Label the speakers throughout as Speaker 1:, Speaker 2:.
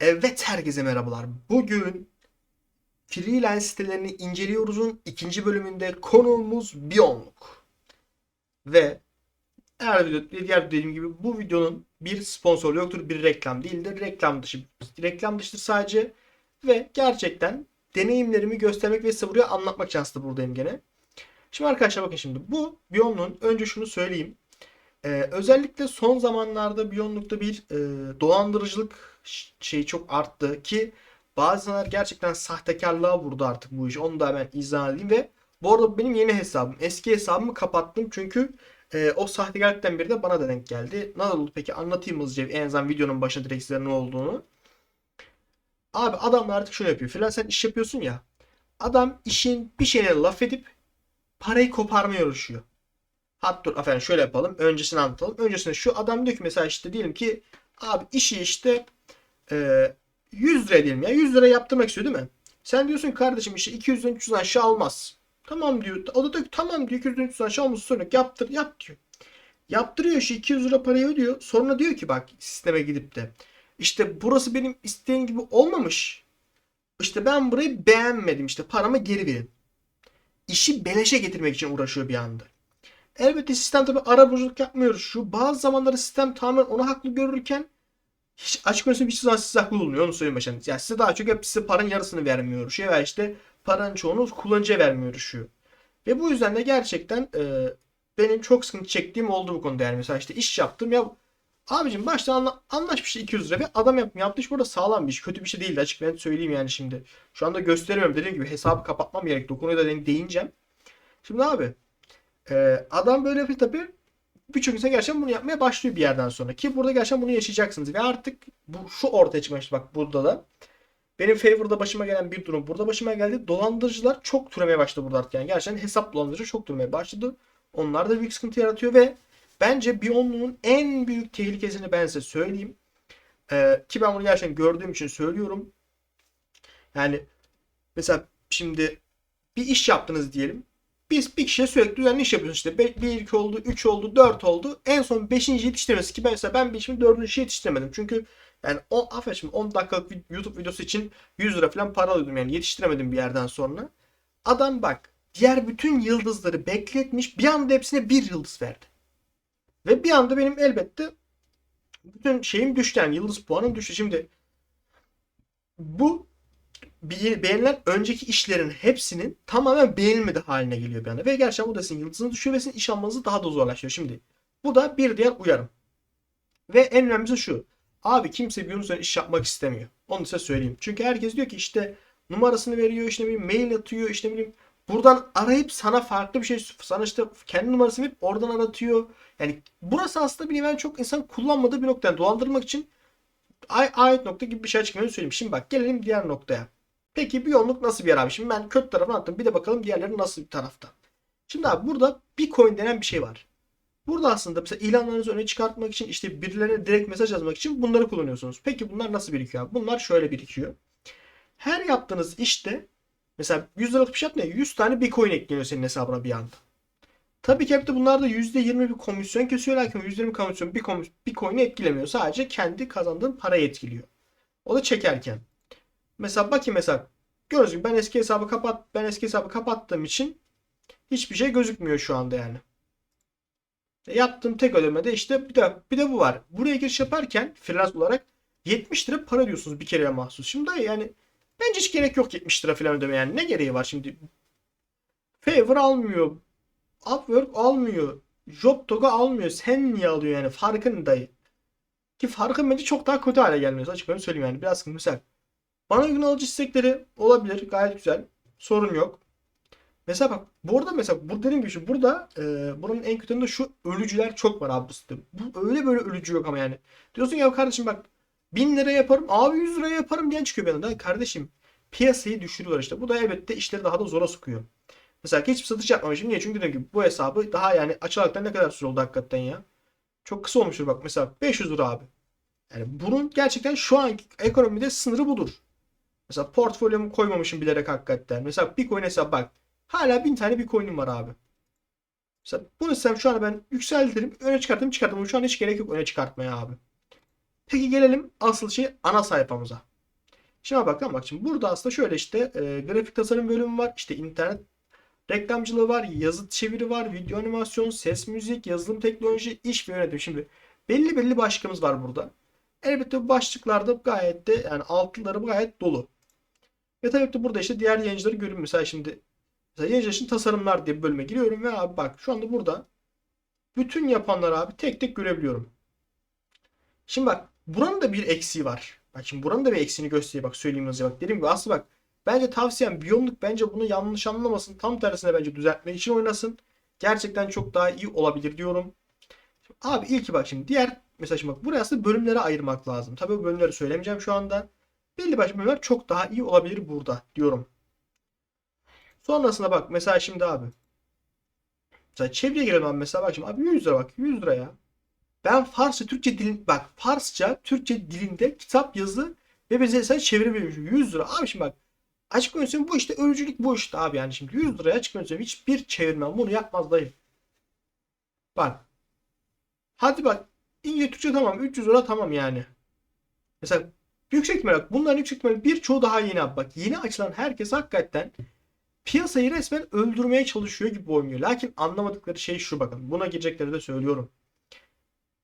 Speaker 1: Evet herkese merhabalar. Bugün freelance sitelerini inceliyoruz'un ikinci bölümünde konuğumuz Biyonluk. Ve her video, diğer dediğim gibi bu videonun bir sponsoru yoktur, bir reklam değildir. Reklam dışı, reklam dışıdır sadece. Ve gerçekten deneyimlerimi göstermek ve size buraya anlatmak için buradayım gene. Şimdi arkadaşlar bakın şimdi bu Biyonluk'un önce şunu söyleyeyim. Ee, özellikle son zamanlarda Biyonluk'ta bir e, dolandırıcılık ş- şeyi çok arttı ki bazıları gerçekten sahtekarlığa vurdu artık bu iş. Onu da hemen izah edeyim ve bu arada benim yeni hesabım. Eski hesabımı kapattım çünkü e, o sahtekarlıktan biri de bana da denk geldi. Nasıl oldu peki anlatayım hızlıca en azından videonun başında direkt size ne olduğunu. Abi adamlar artık şunu yapıyor. Filan sen iş yapıyorsun ya. Adam işin bir şeyine laf edip parayı koparmaya uğraşıyor. Hatta efendim şöyle yapalım. Öncesini anlatalım. Öncesinde şu adam diyor ki mesela işte diyelim ki abi işi işte e, 100 lira diyelim ya. 100 lira yaptırmak istiyor değil mi? Sen diyorsun kardeşim işte 200'den 300'den aşağı almaz. Tamam diyor. O da diyor ki tamam diyor 200'den 300'den aşağı olmaz. Sonra yaptır yap diyor. Yaptırıyor işi 200 lira parayı ödüyor. Sonra diyor ki bak sisteme gidip de işte burası benim istediğim gibi olmamış. İşte ben burayı beğenmedim. İşte paramı geri verin. İşi beleşe getirmek için uğraşıyor bir anda. Elbette sistem tabi arabuluculuk yapmıyoruz. Şu bazı zamanları sistem tamamen onu haklı görürken hiç açık konuşayım hiçbir zaman siz haklı olmuyor. Onu söyleyeyim baştan. Yani size daha çok hep size paranın yarısını vermiyor şey veya işte paranın çoğunu kullanıcıya vermiyor şu. Ve bu yüzden de gerçekten e, benim çok sıkıntı çektiğim oldu bu konuda yani. Mesela işte iş yaptım ya abicim başta anla, anlaşmıştı 200 lira ve adam yap, yaptı burada sağlam bir iş. Kötü bir şey değildi açık ben söyleyeyim yani şimdi. Şu anda gösteremiyorum dediğim gibi hesabı kapatmam gerekti. O konuya da değineceğim. Şimdi abi ee, adam böyle bir tabii birçok insan gerçekten bunu yapmaya başlıyor bir yerden sonra. Ki burada gerçekten bunu yaşayacaksınız. Ve artık bu şu ortaya çıkmış bak burada da. Benim Favor'da başıma gelen bir durum burada başıma geldi. Dolandırıcılar çok türemeye başladı burada artık. Yani gerçekten hesap dolandırıcı çok türemeye başladı. Onlar da büyük sıkıntı yaratıyor ve bence Beyond'un en büyük tehlikesini ben size söyleyeyim. Ee, ki ben bunu gerçekten gördüğüm için söylüyorum. Yani mesela şimdi bir iş yaptınız diyelim. Biz bir kişiye sürekli düzenli iş yapıyoruz işte. 1, 2 oldu, 3 oldu, 4 oldu. En son 5. yetiştirmesi ki ben mesela ben bir işimi 4. işi yetiştiremedim. Çünkü yani o affet şimdi 10 dakikalık YouTube videosu için 100 lira falan para alıyordum yani yetiştiremedim bir yerden sonra. Adam bak diğer bütün yıldızları bekletmiş bir anda hepsine bir yıldız verdi. Ve bir anda benim elbette bütün şeyim düştü yani yıldız puanım düştü. Şimdi bu beğenilen önceki işlerin hepsinin tamamen beğenilmedi haline geliyor bir anda. Ve gerçekten bu da sizin yıldızını düşürüyor ve sizin iş almanızı daha da zorlaştırıyor. Şimdi bu da bir diğer uyarım. Ve en önemlisi şu. Abi kimse bir sonra iş yapmak istemiyor. Onu size söyleyeyim. Çünkü herkes diyor ki işte numarasını veriyor, işte bileyim mail atıyor, işte bileyim buradan arayıp sana farklı bir şey, sana işte kendi numarasını verip oradan aratıyor. Yani burası aslında bir ben çok insan kullanmadığı bir nokta. Yani dolandırmak için ay- ait nokta gibi bir şey açıklamayı söyleyeyim. Şimdi bak gelelim diğer noktaya. Peki bir yoğunluk nasıl bir yer abi? Şimdi ben kötü tarafını attım. Bir de bakalım diğerleri nasıl bir tarafta. Şimdi abi burada Bitcoin denen bir şey var. Burada aslında mesela ilanlarınızı öne çıkartmak için işte birilerine direkt mesaj yazmak için bunları kullanıyorsunuz. Peki bunlar nasıl birikiyor? Bunlar şöyle birikiyor. Her yaptığınız işte mesela 100 liralık bir şey yaptın ya 100 tane Bitcoin ekleniyor senin hesabına bir anda. Tabii ki hep de bunlar da %20 bir komisyon kesiyor. Lakin o %20 komisyon bir komis- Bitcoin'i etkilemiyor. Sadece kendi kazandığın parayı etkiliyor. O da çekerken. Mesela bakayım mesela gördüğünüz gibi ben eski hesabı kapat ben eski hesabı kapattığım için hiçbir şey gözükmüyor şu anda yani. E, Yaptığım tek ödemede işte bir de bir de bu var. Buraya giriş yaparken freelance olarak 70 lira para diyorsunuz bir kereye mahsus. Şimdi yani bence hiç gerek yok 70 lira falan ödeme yani. Ne gereği var şimdi? Favor almıyor. Upwork almıyor. Jobtoga almıyor. Sen niye alıyor yani? Farkın dayı. Ki farkın bence çok daha kötü hale gelmesi. Açık söyleyeyim yani. Biraz. Mesela bana uygun alıcı istekleri olabilir. Gayet güzel. Sorun yok. Mesela bak burada mesela bu dediğim gibi şu burada e, buranın en kötüsünde şu ölücüler çok var abi bu sitede. Bu öyle böyle ölücü yok ama yani. Diyorsun ya kardeşim bak 1000 lira yaparım abi 100 lira yaparım diyen çıkıyor bir yandan. Kardeşim piyasayı düşürüyorlar işte. Bu da elbette işleri daha da zora sokuyor. Mesela hiçbir satış yapmamışım. Niye? Çünkü dediğim gibi bu hesabı daha yani açılaktan ne kadar süre oldu hakikaten ya. Çok kısa olmuştur bak mesela 500 lira abi. Yani bunun gerçekten şu anki ekonomide sınırı budur. Mesela portfolyomu koymamışım bilerek hakikaten. Mesela Bitcoin hesap bak. Hala 1000 tane Bitcoin'im var abi. Mesela bunu sen şu an ben yükseltirim, öne çıkartırım, çıkartırım. Şu an hiç gerek yok öne çıkartmaya abi. Peki gelelim asıl şey ana sayfamıza. Şimdi bakalım bak şimdi burada aslında şöyle işte e, grafik tasarım bölümü var. İşte internet reklamcılığı var, yazı çeviri var, video animasyon, ses müzik, yazılım teknoloji, iş ve yönetim. Şimdi belli belli başlığımız var burada. Elbette bu başlıklarda gayet de yani altları gayet dolu. Ve tabii ki burada işte diğer yayıncıları görün. Mesela şimdi mesela yayıncılar için tasarımlar diye bir bölüme giriyorum ve abi bak şu anda burada bütün yapanları abi tek tek görebiliyorum. Şimdi bak buranın da bir eksiği var. Bak şimdi buranın da bir eksiğini göstereyim bak söyleyeyim hızlıca bak. Dediğim gibi aslında bak bence tavsiyem Biyonluk bence bunu yanlış anlamasın. Tam tersine bence düzeltme için oynasın. Gerçekten çok daha iyi olabilir diyorum. Abi ilki bak şimdi diğer mesela şimdi bak buraya aslında bölümlere ayırmak lazım. Tabii bölümleri söylemeyeceğim şu anda. Belli başlı bölümler çok daha iyi olabilir burada diyorum. Sonrasında bak mesela şimdi abi. Mesela çevreye girelim abi mesela bak şimdi abi 100 lira bak 100 lira ya. Ben Farsça Türkçe dilin bak Farsça Türkçe dilinde kitap yazı ve mesela çevirebiliyorum. 100 lira abi şimdi bak açık öğretim bu işte ölücülük bu işte abi yani şimdi 100 liraya açık öğretim hiçbir çevirmen bunu yapmaz dayı. Bak. Hadi bak İngilizce Türkçe tamam 300 lira tamam yani. Mesela yüksek ihtimalle bunların yüksek ihtimalle birçoğu daha yeni abi. Bak yeni açılan herkes hakikaten piyasayı resmen öldürmeye çalışıyor gibi oynuyor. Lakin anlamadıkları şey şu bakın. Buna girecekleri de söylüyorum.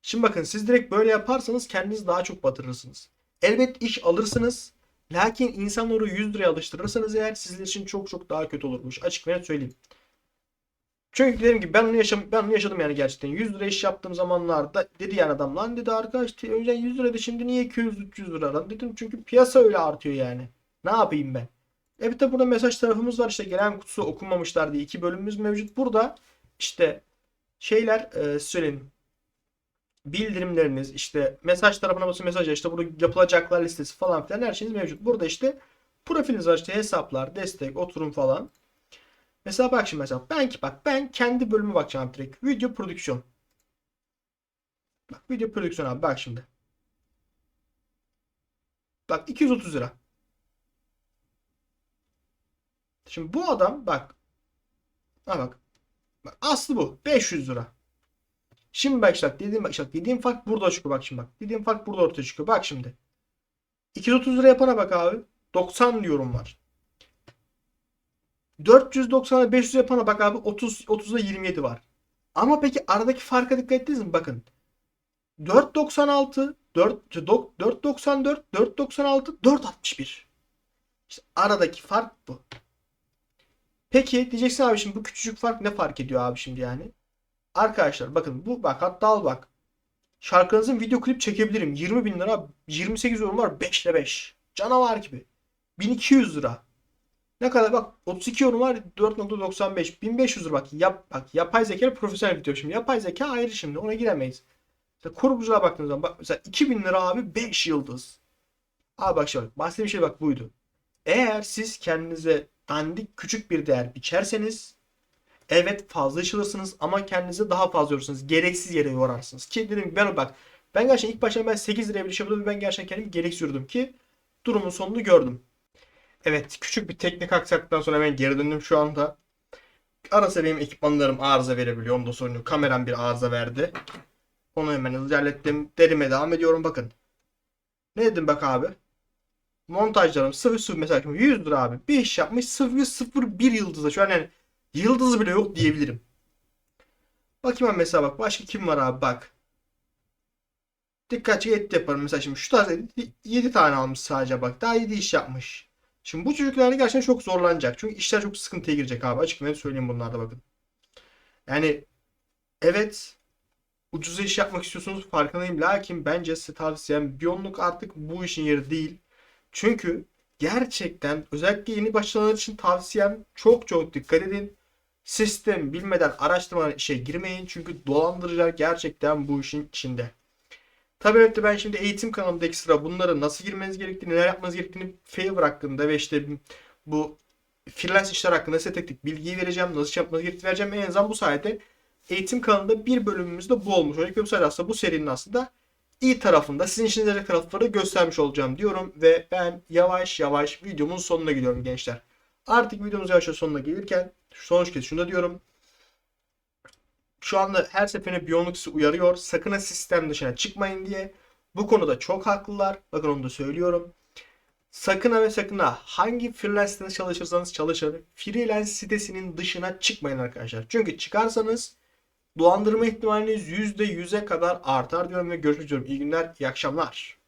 Speaker 1: Şimdi bakın siz direkt böyle yaparsanız kendinizi daha çok batırırsınız. Elbet iş alırsınız. Lakin insanları 100 liraya alıştırırsanız eğer sizler için çok çok daha kötü olurmuş. Açık ve net söyleyeyim. Çünkü dediğim gibi ben onu, yaşam, ben onu yaşadım yani gerçekten. 100 lira iş yaptığım zamanlarda dedi yani adam lan dedi arkadaş önceden 100 liraydı şimdi niye 200-300 lira lan dedim. Çünkü piyasa öyle artıyor yani. Ne yapayım ben? Evet de burada mesaj tarafımız var işte gelen kutusu okunmamışlar diye iki bölümümüz mevcut. Burada işte şeyler e, söyleyeyim bildirimleriniz işte mesaj tarafına basın mesaj işte burada yapılacaklar listesi falan filan her şeyiniz mevcut. Burada işte profiliniz var işte hesaplar, destek, oturum falan. Mesela bak şimdi mesela ben ki bak ben kendi bölümü bakacağım direkt. Video prodüksiyon. Bak video prodüksiyon abi bak şimdi. Bak 230 lira. Şimdi bu adam bak. Ha bak. Bak aslı bu. 500 lira. Şimdi bak işte dediğim bak işte dediğim fark burada çıkıyor bak şimdi bak. Dediğim fark burada ortaya çıkıyor. Bak şimdi. 230 lira yapana bak abi. 90 diyorum var. 490'a 500 yapana bak abi 30 30'a 27 var. Ama peki aradaki farka dikkat ettiniz mi? Bakın. 496 4 494 496 461. İşte aradaki fark bu. Peki diyeceksin abi şimdi bu küçücük fark ne fark ediyor abi şimdi yani? Arkadaşlar bakın bu bak hatta al bak. Şarkınızın video klip çekebilirim. 20 bin lira 28 yorum var 5 ile 5. Canavar gibi. 1200 lira. Ne kadar bak 32 yorum var 4.95 1500 lira bak yap bak yapay zeka profesyonel video şimdi yapay zeka ayrı şimdi ona giremeyiz. Mesela kurguculuğa baktığınız zaman bak mesela 2000 lira abi 5 yıldız. Abi bak şimdi bak bahsettiğim şey bak buydu. Eğer siz kendinize dandik küçük bir değer biçerseniz evet fazla iş alırsınız ama kendinize daha fazla yorursunuz. Gereksiz yere yorarsınız. Ki dedim ben bak ben gerçekten ilk başta ben 8 liraya bir iş ve ben gerçekten kendimi gereksiz yordum ki durumun sonunu gördüm. Evet küçük bir teknik aksaklıktan sonra hemen geri döndüm şu anda. Ara sıra benim ekipmanlarım arıza verebiliyor. Onda sorun yok. Kameram bir arıza verdi. Onu hemen hızlıca hallettim. Derime devam ediyorum bakın. Ne dedim bak abi? Montajlarım sıfır sıfır mesela 100 lira abi. Bir iş yapmış sıfır sıfır bir yıldızda. Şu an yani yıldızı bile yok diyebilirim. Bakayım ben mesela bak. Başka kim var abi bak. Dikkatli et yaparım. Mesela şimdi şu tarz 7 tane almış sadece bak. Daha 7 iş yapmış. Şimdi bu çocuklar gerçekten çok zorlanacak. Çünkü işler çok sıkıntıya girecek abi. Açık ve söyleyeyim bunlarda bakın. Yani evet ucuz iş yapmak istiyorsunuz farkındayım. Lakin bence size tavsiyem Biyonluk artık bu işin yeri değil. Çünkü gerçekten özellikle yeni başlayanlar için tavsiyem çok çok dikkat edin. Sistem bilmeden araştırmadan işe girmeyin. Çünkü dolandırıcılar gerçekten bu işin içinde. Tabii evet de ben şimdi eğitim kanalımda ekstra bunları nasıl girmeniz gerektiğini, neler yapmanız gerektiğini Favor hakkında ve işte bu freelance işler hakkında size tek tek bilgiyi vereceğim. Nasıl yapmanız gerektiğini vereceğim. En azından bu sayede eğitim kanalında bir bölümümüz de bu olmuş olacak. Sayede aslında bu serinin aslında iyi tarafında sizin işinize yarayacak tarafları göstermiş olacağım diyorum. Ve ben yavaş yavaş videomun sonuna gidiyorum gençler. Artık videomuz yavaş yavaş sonuna gelirken sonuç kez şunu da diyorum şu anda her seferinde Biyonluk sizi uyarıyor. Sakın ha sistem dışına çıkmayın diye. Bu konuda çok haklılar. Bakın onu da söylüyorum. Sakın ha ve sakın ha hangi freelance çalışırsanız çalışın. Freelance sitesinin dışına çıkmayın arkadaşlar. Çünkü çıkarsanız dolandırma ihtimaliniz %100'e kadar artar diyorum ve görüşmek üzere. İyi günler, iyi akşamlar.